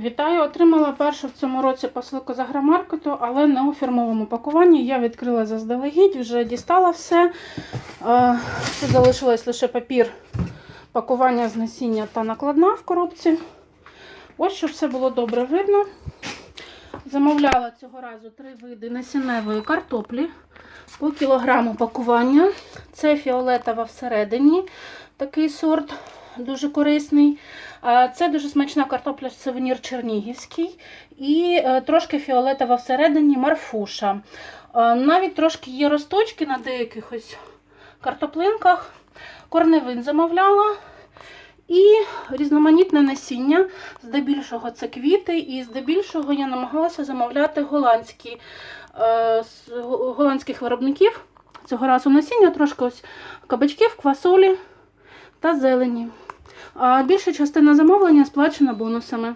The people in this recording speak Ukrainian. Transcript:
Вітаю! Отримала першу в цьому році посилку з агромаркету, але не у фірмовому пакуванні. Я відкрила заздалегідь, вже дістала все. Е, Тут залишилось лише папір пакування з насіння та накладна в коробці. Ось щоб все було добре видно. Замовляла цього разу три види насінневої картоплі по кілограму пакування. Це фіолетова всередині, такий сорт, дуже корисний. Це дуже смачна картопля сувенір чернігівський і е, трошки фіолетова всередині марфуша. Навіть трошки є росточки на деяких ось картоплинках. Корневин замовляла. І різноманітне насіння. Здебільшого це квіти, і здебільшого я намагалася замовляти голландські, е, голландських виробників. Цього разу насіння, трошки ось кабачків, квасолі та зелені. А більша частина замовлення сплачена бонусами.